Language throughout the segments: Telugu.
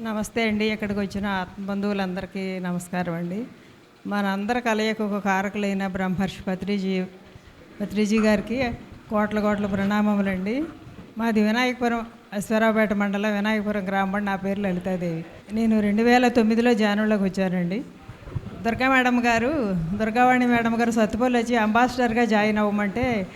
నమస్తే అండి. ఇక్కడికి వచ్చిన ఆత్మ బంధువులందరికీ నమస్కారం అండి. మనందరి కలయిక ఒక కారకులైన బ్రహ్మర్షి పత్రిజీ పత్రిజీ గారికి కోట్ల కోట్ల ప్రణామములండి. మాది వినాయకపురం అశ్వరావుపేట మండలం వినాయకపురం గ్రామం. నా పేరు లలితాదేవి. నేను రెండు వేల తొమ్మిదిలో జానంలోకి వచ్చానండి. దుర్గా మేడం గారు దుర్గావాణి మేడం గారు సత్తుపల్లి వచ్చి అంబాసిడర్గా జాయిన్ అవ్వమంటే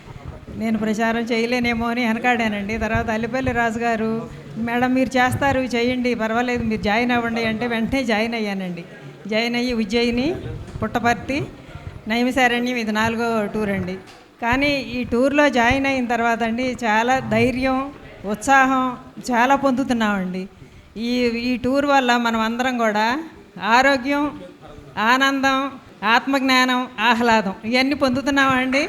నేను ప్రచారం చేయలేనేమో అని వెనకాడానండి. తర్వాత అల్లిపల్లి రాజు గారు మేడం మీరు చేస్తారు చేయండి పర్వాలేదు మీరు జాయిన్ అవ్వండి అంటే వెంటనే జాయిన్ అయ్యానండి. జాయిన్ అయ్యి ఉజ్జయిని పుట్టపర్తి నైమిసారణ్యం ఇది నాలుగో టూర్ అండి. కానీ ఈ టూర్లో జాయిన్ అయిన తర్వాత అండి చాలా ధైర్యం ఉత్సాహం చాలా పొందుతున్నామండి. ఈ ఈ టూర్ వల్ల మనం అందరం కూడా ఆరోగ్యం ఆనందం ఆత్మజ్ఞానం ఆహ్లాదం ఇవన్నీ పొందుతున్నామండి.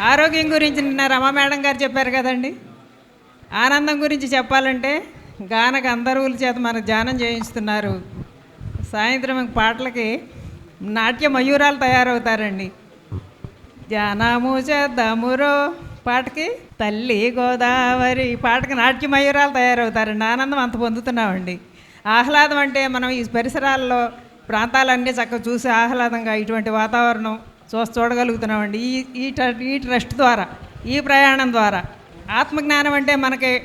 ఆరోగ్యం గురించి నిన్న రమా మేడం గారు చెప్పారు కదండి. ఆనందం గురించి చెప్పాలంటే గాన గంధర్వుల చేత మనకు ధ్యానం చేయిస్తున్నారు సాయంత్రం పాటలకి నాట్య మయూరాలు తయారవుతారండి. ధ్యానము చేద్దామురో పాటకి తల్లి గోదావరి పాటకి నాట్య మయూరాలు తయారవుతారండి. ఆనందం అంత పొందుతున్నామండి. ఆహ్లాదం అంటే మనం ఈ పరిసరాల్లో ప్రాంతాలన్నీ చక్కగా చూసి ఆహ్లాదంగా ఇటువంటి వాతావరణం చూ చూడగలుగుతున్నామండి. ఈ ఈ ఈ ట్రస్ట్ ద్వారా ఈ ప్రయాణం ద్వారా. ఆత్మజ్ఞానం అంటే మనకి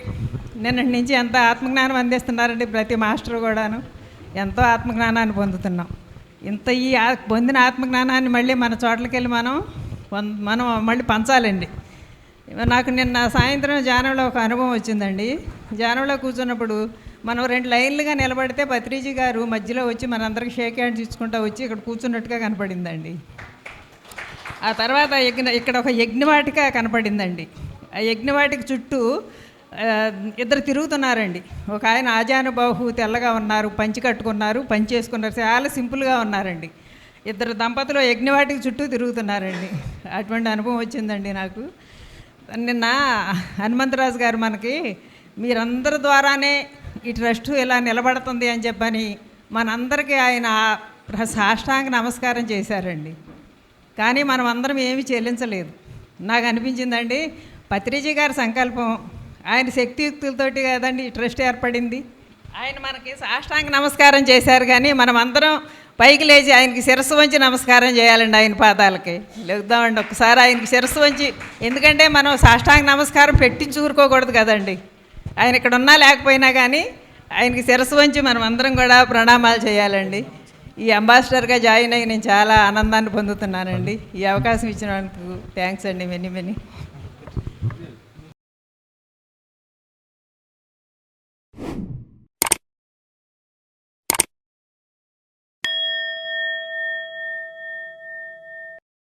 నిన్నటి నుంచి ఎంత ఆత్మజ్ఞానం అందిస్తున్నారండి ప్రతి మాస్టర్ కూడాను. ఎంతో ఆత్మజ్ఞానాన్ని పొందుతున్నాం. ఇంత ఈ పొందిన ఆత్మజ్ఞానాన్ని మళ్ళీ మన చోట్లకి వెళ్ళి మనం మనం మళ్ళీ పంచాలండి. నాకు నిన్న సాయంత్రం జానంలో ఒక అనుభవం వచ్చిందండి. జానంలో కూర్చున్నప్పుడు మనం రెండు లైన్లుగా నిలబడితే పత్రిజీ గారు మధ్యలో వచ్చి మనందరికి షేక్ హ్యాండ్స్ ఇచ్చుకుంటూ వచ్చి ఇక్కడ కూర్చున్నట్టుగా కనపడిందండి. ఆ తర్వాత యజ్ఞ ఇక్కడ ఒక యజ్ఞవాటిక కనపడిందండి. యజ్ఞవాటికి చుట్టూ ఇద్దరు తిరుగుతున్నారండి. ఒక ఆయన ఆజానుబాహు తెల్లగా ఉన్నారు పంచి కట్టుకున్నారు పంచి వేసుకున్నారు చాలా సింపుల్గా ఉన్నారండి. ఇద్దరు దంపతులు యజ్ఞవాటికి చుట్టూ తిరుగుతున్నారండి. అటువంటి అనుభవం వచ్చిందండి నాకు. నిన్న హనుమంతరాజు గారు మనకి మీరందరి ద్వారానే ఈ ట్రస్ట్ ఇలా నిలబడుతుంది అని చెప్పని మనందరికీ ఆయన సాష్టాంగ నమస్కారం చేశారండి. కానీ మనం అందరం ఏమీ చెల్లించలేదు. నాకు అనిపించిందండి పత్రిజీ గారి సంకల్పం. ఆయన శక్తియుక్తులతోటి కదండి ఈ ట్రస్ట్ ఏర్పడింది. ఆయన మనకి సాష్టాంగ నమస్కారం చేశారు కానీ మనం అందరం పైకి లేచి ఆయనకి శిరస్సు వంచి నమస్కారం చేయాలండి ఆయన పాదాలకి. లేదామండి ఒకసారి ఆయనకి శిరస్సు వంచి. ఎందుకంటే మనం సాష్టాంగ నమస్కారం పెట్టించుకురుకోకూడదు కదండి. ఆయన ఇక్కడ ఉన్నా లేకపోయినా కానీ ఆయనకి శిరస్సు వంచి మనం అందరం కూడా ప్రణామాలు చేయాలండి. ఈ అంబాసిడర్గా జాయిన్ అయ్యి నేను చాలా ఆనందాన్ని పొందుతున్నానండి. ఈ అవకాశం ఇచ్చినందుకు థ్యాంక్స్ అండి మెనీ మెనీ.